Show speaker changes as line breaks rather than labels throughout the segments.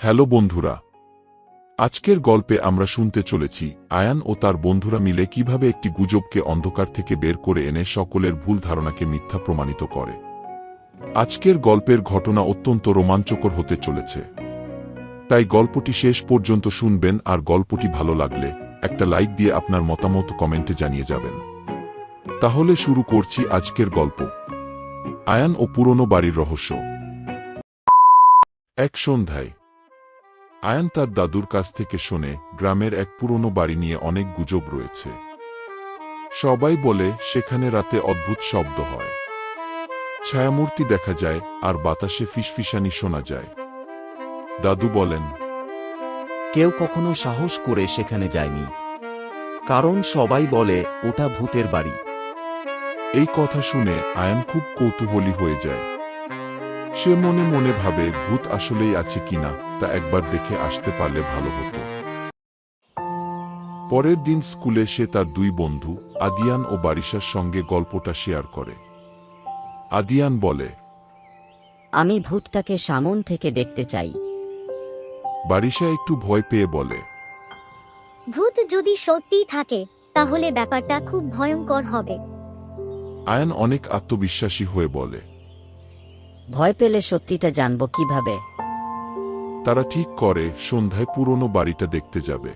Hello বন্ধুরা। আজকের গল্পে আমরা শুনতে চলেছি আয়ান ও তার বন্ধুরা মিলে কীভাবে একটি গুজবকে অন্ধকার থেকে বের করে এনে সকলের ভুল ধারণাকে মিথ্যা প্রমাণিত করে। আজকের গল্পের ঘটনা অত্যন্ত রোমাঞ্চকর হতে চলেছে। তাই গল্পটি শেষ পর্যন্ত শুনবেন আর গল্পটি ভালো লাগলে একটা লাইক দিয়ে আপনার মতামত কমেন্টে জানিয়ে যাবেন। তাহলে শুরু করছি আজকের গল্প। আয়ান ও পুরনো বাড়ির রহস্য। এক সন্ধ্যায় আয়ান তার দাদুর কাছ থেকে শোনে গ্রামের এক পুরনো বাড়ি নিয়ে অনেক গুজব রয়েছে। সবাই বলে সেখানে রাতে অদ্ভুত শব্দ হয়। ছায়ামূর্তি দেখা যায় আর বাতাসে ফিসফিসানি শোনা যায়। দাদু বলেন
কেউ কখনো সাহস করে সেখানে যায়নি। কারণ সবাই বলে ওটা ভূতের বাড়ি।
এই কথা শুনে আয়ান খুব কৌতূহলী হয়ে যায়। সে মনে মনে ভাবে ভূত আসলেই আছে কিনা তা একবার দেখে আসতে পারলে ভালো হতো। পরের দিন স্কুলে সে তার দুই বন্ধু আদিয়ান ও বারিশার সঙ্গে গল্পটা শেয়ার করে। আদিয়ান বলে
আমি ভূতটাকে সামন থেকে দেখতে চাই।
বারিশা একটু ভয় পেয়ে বলে
ভূত যদি সত্যিই থাকে তাহলে ব্যাপারটা খুব ভয়ঙ্কর হবে।
আয়ান অনেক আত্মবিশ্বাসী হয়ে বলে
ভয় পেলে সত্যিটা জানব কীভাবে।
তারা ঠিক করে সন্ধ্যায় পুরনো বাড়িটা দেখতে যাবে।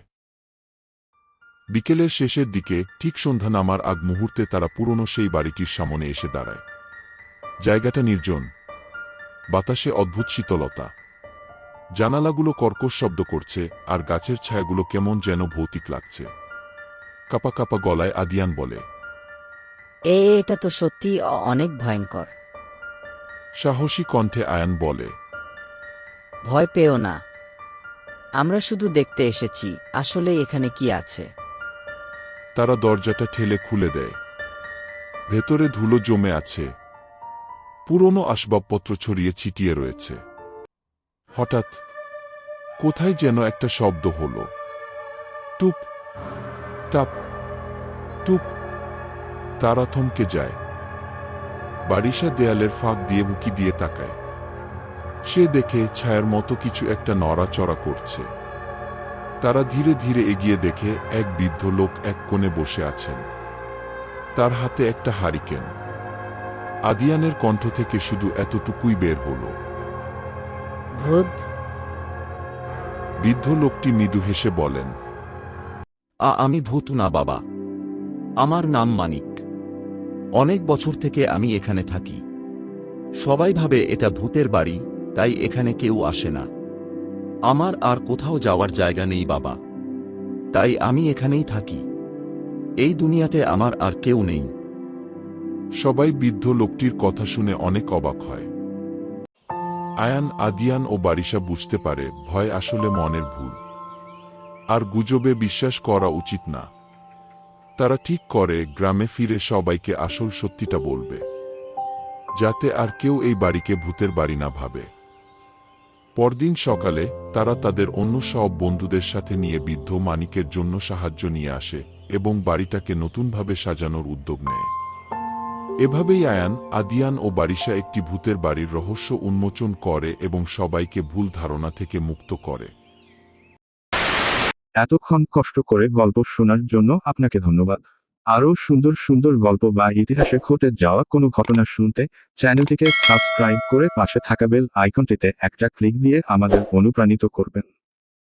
বিকেলের শেষের দিকে ঠিক সন্ধ্যা নামার আগ মুহূর্তে তারা পুরনো সেই বাড়িটির সামনে এসে দাঁড়ায়। জায়গাটা নির্জন। বাতাসে অদ্ভুত শীতলতা। জানালাগুলো কর্কশ শব্দ করছে আর গাছের ছায়াগুলো কেমন যেন ভৌতিক লাগছে। কাপা কাপা গলায় আদিয়ান বলে
এ এটা তো সত্যি অনেক ভয়ঙ্কর।
সাহসী কণ্ঠে আয়ান বলে
ভয় পেও না। আমরা শুধু দেখতে এসেছি। আসলে এখানে কি আছে?
তারা দরজাটা ঠেলে খুলে দেয়। ভেতরে ধুলো জমে আছে। পুরনো আসবাবপত্র ছড়িয়ে ছিটিয়ে রয়েছে। হঠাৎ কোথায় যেন একটা শব্দ হল। টুপ টাপ টুপ তারা থমকে যায়। বারিশা দেয়ালের ফাঁক দিয়ে উকি দিয়ে তাকায়। সে দেখে ছায়ার মতো কিছু একটা নড়াচড়া করছে। তারা ধীরে ধীরে এগিয়ে দেখে এক বৃদ্ধ লোক এক কোণে বসে আছেন। তার হাতে একটা হারিকেন। আদিয়ানের কণ্ঠ থেকে শুধু এতটুকুই বের হল।
ভূত।
বৃদ্ধ লোকটি মৃদু হেসে বলেন
আ আমি ভূত না বাবা। আমার নাম মানিক। অনেক বছর থেকে আমি এখানে থাকি। সবাই ভাবে এটা ভূতের বাড়ি, তাই এখানে কেউ আসে না। আমার আর কোথাও যাওয়ার জায়গা নেই বাবা। তাই আমি এখানেই থাকি। এই দুনিয়াতে আমার আর কেউ নেই।
সবাই বৃদ্ধ লোকটির কথা শুনে অনেক অবাক হয়। আয়ান, আদিয়ান ও বারিশা বুঝতে পারে, ভয় আসলে মনের ভুল। আর গুজবে বিশ্বাস করা উচিত না। তারা ঠিক করে, গ্রামে ফিরে সবাইকে আসল সত্যিটা বলবে। যাতে আর কেউ এই বাড়িকে ভূতের বাড়ি না ভাবে। পরদিন সকালে তারা তাদের অন্য সব বন্ধুদের সাথে নিয়ে বৃদ্ধ মানিকের জন্য সাহায্য নিয়ে আসে এবং বাড়িটাকে নতুনভাবে সাজানোর উদ্যোগ নেয়। এভাবেই আয়ান, আদিয়ান ও বারিশা একটি ভূতের বাড়ির রহস্য উন্মোচন করে এবং সবাইকে ভুল ধারণা থেকে মুক্ত করে।
এতক্ষণ কষ্ট করে গল্প শোনার জন্য আপনাকে ধন্যবাদ। আরও সুন্দর সুন্দর গল্প বা ইতিহাসে ঘটে যাওয়া কোনো ঘটনা শুনতে চ্যানেলটিকে সাবস্ক্রাইব করে পাশে থাকা বেল আইকনটিতে একটা ক্লিক দিয়ে আমাদের অনুপ্রাণিত করবেন।